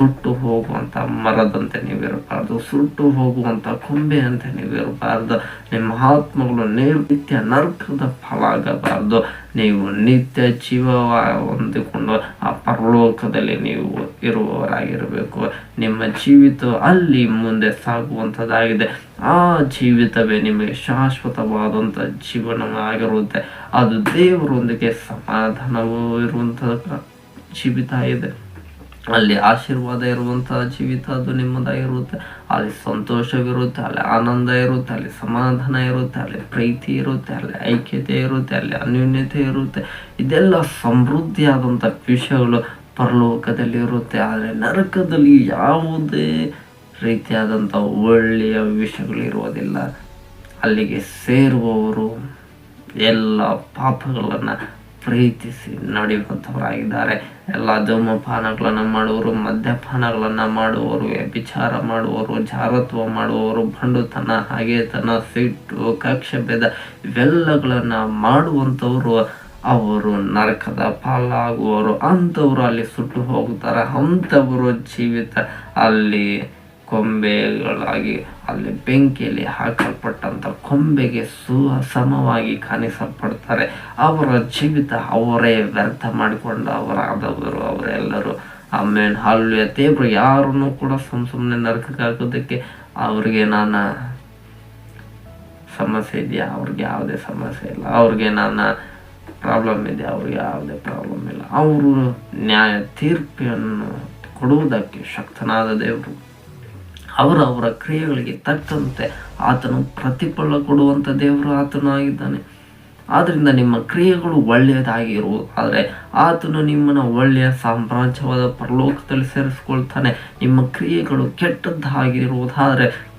ಸುಟ್ಟು ಹೋಗುವಂತ ಮರದಂತೆ ನೀವಿರಬಾರ್ದು, ಸುಟ್ಟು ಹೋಗುವಂತ ಕೊಂಬೆಯಂತೆ ನೀವಿರಬಾರ್ದು, ನಿಮ್ಮ ಆತ್ಮಗಳು ನಿತ್ಯ ನರ್ಕದ ಫಲಾಗಬಾರ್ದು ನೀವು ನಿತ್ಯ ಜೀವ ಹೊಂದಿಕೊಂಡು ಆ ಪರಲೋಕದಲ್ಲಿ ನೀವು ಇರುವವರಾಗಿರಬೇಕು. ನಿಮ್ಮ ಜೀವಿತ ಅಲ್ಲಿ ಮುಂದೆ ಸಾಗುವಂಥದ್ದಾಗಿದೆ ಆ ಜೀವಿತವೇ ನಿಮಗೆ ಶಾಶ್ವತವಾದಂಥ ಜೀವನವಾಗಿರುತ್ತೆ. ಅದು ದೇವರೊಂದಿಗೆ ಸಮಾಧಾನವೂ ಇರುವಂಥ ಜೀವಿತ ಇದೆ ಅಲ್ಲಿ ಆಶೀರ್ವಾದ ಇರುವಂತಹ ಜೀವಿತ ಅದು ನಿಮ್ಮದಾಗಿರುತ್ತೆ ಅಲ್ಲಿ ಸಂತೋಷವಿರುತ್ತೆ, ಅಲ್ಲಿ ಆನಂದ ಇರುತ್ತೆ, ಅಲ್ಲಿ ಸಮಾಧಾನ ಇರುತ್ತೆ, ಅಲ್ಲಿ ಪ್ರೀತಿ ಇರುತ್ತೆ, ಅಲ್ಲಿ ಐಕ್ಯತೆ ಇರುತ್ತೆ, ಅಲ್ಲಿ ಅನ್ಯೂನ್ಯತೆ ಇರುತ್ತೆ. ಇದೆಲ್ಲ ಸಮೃದ್ಧಿಯಾದಂಥ ವಿಷಯಗಳು ಪರಲೋಕದಲ್ಲಿ ಇರುತ್ತೆ. ಆದರೆ ನರಕದಲ್ಲಿ ಯಾವುದೇ ರೀತಿಯಾದಂಥ ಒಳ್ಳೆಯ ವಿಷಯಗಳು ಇರುವುದಿಲ್ಲ. ಅಲ್ಲಿಗೆ ಸೇರುವವರು ಎಲ್ಲ ಪಾಪಗಳನ್ನು ಪ್ರೀತಿಸಿ ನಡೆಯುವಂಥವರಾಗಿದ್ದಾರೆ ಎಲ್ಲ ಧೂಮಪಾನಗಳನ್ನು ಮಾಡುವವರು ಮದ್ಯಪಾನಗಳನ್ನು ಮಾಡುವವರು ವ್ಯಭಿಚಾರ ಮಾಡುವವರು ಜಾರತ್ವ ಮಾಡುವವರು ಬಂಡುತನ, ಹಾಗೆತನ, ಸಿಟ್ಟು ಕಕ್ಷ ಭೇದ ಇವೆಲ್ಲಗಳನ್ನು ಮಾಡುವಂಥವರು ಅವರು. ನರಕದ ಪಾಲಾಗುವವರು ಅಂಥವರು ಅಲ್ಲಿ ಸುಟ್ಟು ಹೋಗುತ್ತಾರೆ. ಅಂಥವರು ಜೀವಿತ ಅಲ್ಲಿ ಕೊಂಬೆಗಳಾಗಿ ಅಲ್ಲಿ ಬೆಂಕಿಯಲ್ಲಿ ಹಾಕಲ್ಪಟ್ಟಂಥ ಕೊಂಬೆಗೆ ಸು ಸಮವಾಗಿ ಕಾಣಿಸಲ್ಪಡ್ತಾರೆ. ಅವರ ಜೀವಿತ ಅವರೇ ವ್ಯರ್ಥ ಮಾಡಿಕೊಂಡು ಅವರಾದವರು ಅವರೆಲ್ಲರೂ. ಆಮೇಲೆ ಹಾಲು ದೇವರು ಯಾರನ್ನು ಕೂಡ ಸುಮ್ಮ ಸುಮ್ಮನೆ ನರಕಕ್ಕೆ ಹಾಕೋದಕ್ಕೆ ಅವ್ರಿಗೆ ನಾನು ಸಮಸ್ಯೆ ಇದೆಯಾ? ಅವ್ರಿಗೆ ಯಾವುದೇ ಸಮಸ್ಯೆ ಇಲ್ಲ. ಅವ್ರಿಗೆ ನಾನು ಪ್ರಾಬ್ಲಮ್ ಇದೆ ಅವ್ರಿಗೆ ಯಾವುದೇ ಪ್ರಾಬ್ಲಮ್ ಇಲ್ಲ. ಅವರು ನ್ಯಾಯ ತೀರ್ಪನ್ನು ಕೊಡುವುದಕ್ಕೆ ಶಕ್ತನಾದ ದೇವರು. ಅವರ ಅವರ ಕ್ರಿಯೆಗಳಿಗೆ ತಕ್ಕಂತೆ ಆತನು ಪ್ರತಿಫಲ ಕೊಡುವಂಥ ದೇವರು ಆತನಾಗಿದ್ದಾನೆ. ಆದ್ದರಿಂದ ನಿಮ್ಮ ಕ್ರಿಯೆಗಳು ಒಳ್ಳೆಯದಾಗಿರು ಆದರೆ ಆತನು ನಿಮ್ಮನ್ನು ಒಳ್ಳೆಯ ಸಾಮ್ರಾಜ್ಯವಾದ ಪರಲೋಕದಲ್ಲಿ ಸೇರಿಸ್ಕೊಳ್ತಾನೆ. ನಿಮ್ಮ ಕ್ರಿಯೆಗಳು ಕೆಟ್ಟದ್ದಾಗಿರುವುದಾದರೆ,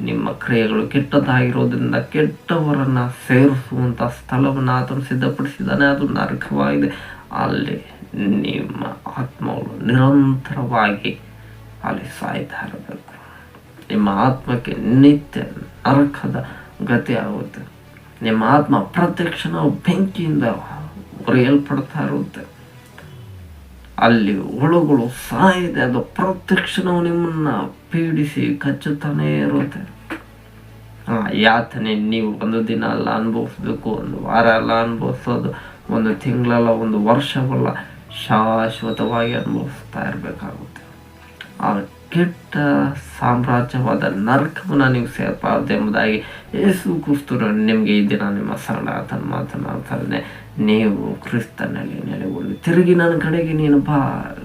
ನಿಮ್ಮ ಕ್ರಿಯೆಗಳು ಕೆಟ್ಟದ್ದಾಗಿರೋದ್ರಿಂದ ಕೆಟ್ಟವರನ್ನು ಸೇರಿಸುವಂಥ ಸ್ಥಳವನ್ನು ಆತನು ಸಿದ್ಧಪಡಿಸಿದ್ದಾನೆ. ಅದು ನರಕವಾಗಿದೆ. ಅಲ್ಲಿ ನಿಮ್ಮ ಆತ್ಮಗಳು ನಿರಂತರವಾಗಿ ಅಲ್ಲಿ ಸಾಯ್ತಾ ಇರಬೇಕು. ನಿಮ್ಮ ಆತ್ಮಕ್ಕೆ ನಿತ್ಯ ನರಕದ ಗತಿ ಆಗುತ್ತೆ. ನಿಮ್ಮ ಆತ್ಮ ಪ್ರತ್ಯಕ್ಷಣ ಬೆಂಕಿಯಿಂದ ಒರೆಯಲ್ಪಡ್ತಾ ಇರುತ್ತೆ. ಅಲ್ಲಿ ಹುಳುಗಳು ಸಾಯಿದೆ, ಅದು ಪ್ರತ್ಯಕ್ಷಣವು ನಿಮ್ಮನ್ನ ಪೀಡಿಸಿ ಕಚ್ಚುತ್ತಾನೇ ಇರುತ್ತೆ. ಆ ಯಾತನೆ ನೀವು ಒಂದು ದಿನ ಅಲ್ಲ ಅನುಭವಿಸ್ಬೇಕು, ಒಂದು ವಾರ ಅಲ್ಲ ಅನುಭವಿಸೋದು, ಒಂದು ತಿಂಗಳಲ್ಲ ಒಂದು ವರ್ಷವಲ್ಲ, ಶಾಶ್ವತವಾಗಿ ಅನುಭವಿಸ್ತಾ ಇರಬೇಕಾಗುತ್ತೆ. ಆ ಕೆಟ್ಟ ಸಾಮ್ರಾಜ್ಯವಾದ ನರಕವನ್ನು ನೀವು ಸೇರ್ಬಾರ್ದು ಎಂಬುದಾಗಿ ಯೇಸು ಕ್ರಿಸ್ತರು ನಿಮಗೆ ಈ ದಿನ ನಿಮ್ಮ ಸರಳ ಆತನ ಮಾತನಾಡ್ತಾನೆ ನೀವು ಕ್ರಿಸ್ತನಲ್ಲಿ ನೆಲೆಗೊಂಡು ತಿರುಗಿ ನನ್ನ ಕಡೆಗೆ ನೀನು ಬಾ.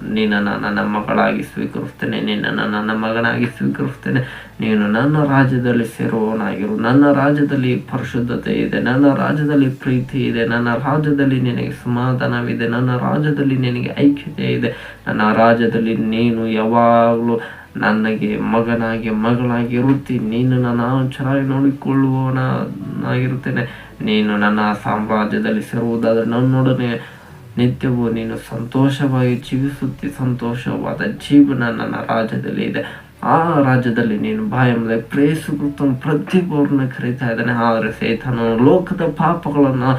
ನೀನು ನನ್ನ ಮಗಳಾಗಿ ಸ್ವೀಕರಿಸ್ತೇನೆ. ನಿನ್ನನ್ನು ನನ್ನ ಮಗನಾಗಿ ಸ್ವೀಕರಿಸ್ತೇನೆ. ನೀನು ನನ್ನ ರಾಜ್ಯದಲ್ಲಿ ಸೇರುವವನಾಗಿರು. ನನ್ನ ರಾಜ್ಯದಲ್ಲಿ ಪರಿಶುದ್ಧತೆ ಇದೆ. ನನ್ನ ರಾಜ್ಯದಲ್ಲಿ ಪ್ರೀತಿ ಇದೆ. ನನ್ನ ರಾಜ್ಯದಲ್ಲಿ ನಿನಗೆ ಸಮಾಧಾನವಿದೆ. ನನ್ನ ರಾಜ್ಯದಲ್ಲಿ ನಿನಗೆ ಐಕ್ಯತೆ ಇದೆ. ನನ್ನ ರಾಜ್ಯದಲ್ಲಿ ನೀನು ಯಾವಾಗಲೂ ನನಗೆ ಮಗನಾಗಿ, ಮಗಳಾಗಿ ಇರುತ್ತಿ. ನೀನು ನಾನು ಚೆನ್ನಾಗಿ ನೋಡಿಕೊಳ್ಳುವವನಾಗಿರುತ್ತೇನೆ. ನೀನು ನನ್ನ ಸಾಮ್ರಾಜ್ಯದಲ್ಲಿ ಸೇರುವುದಾದರೆ ನನ್ನೊಡನೆ ನಿತ್ಯವೂ ನೀನು ಸಂತೋಷವಾಗಿ ಜೀವಿಸುತ್ತಿ, ಸಂತೋಷವಾದ ಜೀವನ ನನ್ನ ರಾಜ್ಯದಲ್ಲಿ ಇದೆ. ಆ ರಾಜ್ಯದಲ್ಲಿ ನೀನು ಬಾ ಎಂಬುದಾಗಿ ಪ್ರೇಸುಕೃತನು ಪ್ರತಿಯೊಬ್ಬರನ್ನ ಕರೀತಾ ಇದ್ದಾನೆ. ಆದರೆ ಸೈತಾನು ಲೋಕದ ಪಾಪಗಳನ್ನು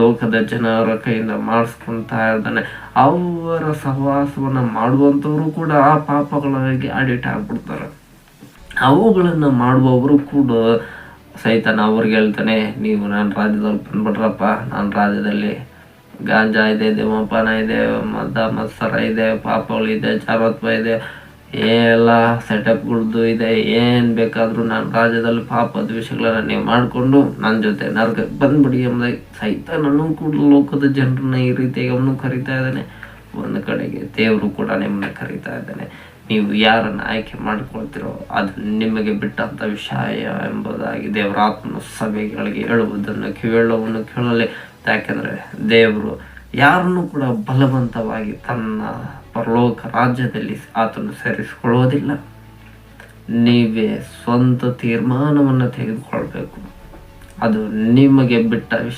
ಲೋಕದ ಜನರ ಕೈಯಿಂದ ಮಾಡಿಸ್ಕೊತಾ ಇದ್ದಾನೆ. ಅವರ ಸಹವಾಸವನ್ನು ಮಾಡುವಂಥವರು ಕೂಡ ಆ ಪಾಪಗಳಿಗೆ ಅಡಿಟ್ ಆಗ್ಬಿಡ್ತಾರೆ. ಅವುಗಳನ್ನು ಮಾಡುವವರು ಕೂಡ ಸೈತಾನ ಅವ್ರಿಗೆ ಹೇಳ್ತಾನೆ, ನೀವು ನಾನು ರಾಜ್ಯದಲ್ಲಿ ಬಂದ್ಬಿಟ್ರಪ್ಪ ನಾನು ರಾಜ್ಯದಲ್ಲಿ ಗಾಂಜಾ ಇದೆ ದೇವಪಾನ ಇದೆ ಮದ ಮತ್ಸರ ಇದೆ ಪಾಪಗಳಿದೆ ಚಾರತ್ವ ಇದೆ. ಎಲ್ಲ ಸೆಟಪ್ಗಳದ್ದು ಇದೆ. ಏನು ಬೇಕಾದರೂ ನಾನು ರಾಜ್ಯದಲ್ಲಿ ಪಾಪ ನೀವು ಮಾಡಿಕೊಂಡು ನನ್ನ ಜೊತೆ ನರಕಕ್ಕೆ ಬಂದ್ಬಿಡಿ ಎಂಬುದಾಗಿ ನಾನು ಕೂಡ ಲೋಕದ ಜನರನ್ನ ಈ ರೀತಿಯಾಗಿ ಅವನು ಕರಿತಾ ಇದ್ದಾನೆ. ಒಂದು ಕಡೆಗೆ ದೇವರು ಕೂಡ ನಿಮ್ಮನ್ನ ಕರಿತಾ ಇದ್ದಾನೆ. ನೀವು ಯಾರನ್ನು ಆಯ್ಕೆ ಮಾಡ್ಕೊಳ್ತಿರೋ ಅದು ನಿಮಗೆ ಬಿಟ್ಟಂಥ ವಿಷಯ ಎಂಬುದಾಗಿ ದೇವರ ಆತ್ಮನ ಸಭೆಗಳಿಗೆ ಹೇಳುವುದನ್ನು ಕೇಳುವನ್ನು ಕೇಳಲಿ. ಯಾಕೆಂದರೆ ದೇವರು ಯಾರನ್ನು ಕೂಡ ಬಲವಂತವಾಗಿ ತನ್ನ ಪರಲೋಕ ರಾಜ್ಯದಲ್ಲಿ ಆತನು ಸೇರಿಸಿಕೊಳ್ಳುವುದಿಲ್ಲ. ನೀವೇ ಸ್ವಂತ ತೀರ್ಮಾನವನ್ನು ತೆಗೆದುಕೊಳ್ಬೇಕು. ಅದು ನಿಮಗೆ ಬಿಟ್ಟ ವಿಷಯ.